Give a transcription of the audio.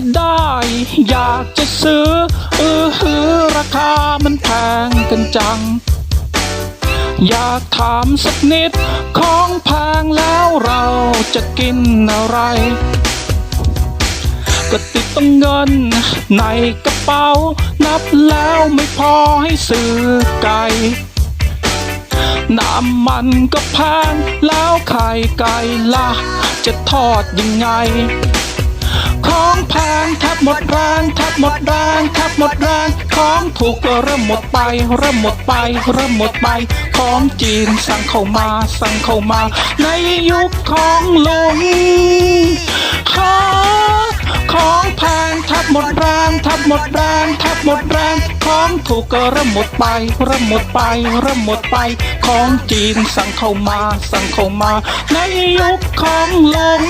จะได้ อยากจะซื้อ เออหือราคามันแพงกันจัง อยากถามสักนิด ของแพงแล้วเราจะกินอะไรก็ติดต้องเงิน ในกระเป๋า นับแล้วไม่พอให้ซื้อไก่น้ำมันก็แพงแล้วไข่ไก่ล่ะจะทอดยังไง หมดแรงแทบหมดแรงแทบหมดแรงของถูกก็เริ่มหมดไปเริ่มหมดไป เริ่มหมดไป ของจีนสั่งเข้ามาสั่งเข้ามา ในยุคของลุงฮาของแพงแทบหมดแรงแทบหมดแรงแทบหมดแรงของถูกก็เริ่มหมดไป เริ่มหมดไป เริ่มหมดไป ของจีนสั่งเข้ามาสั่งเข้ามา ในยุคของลุง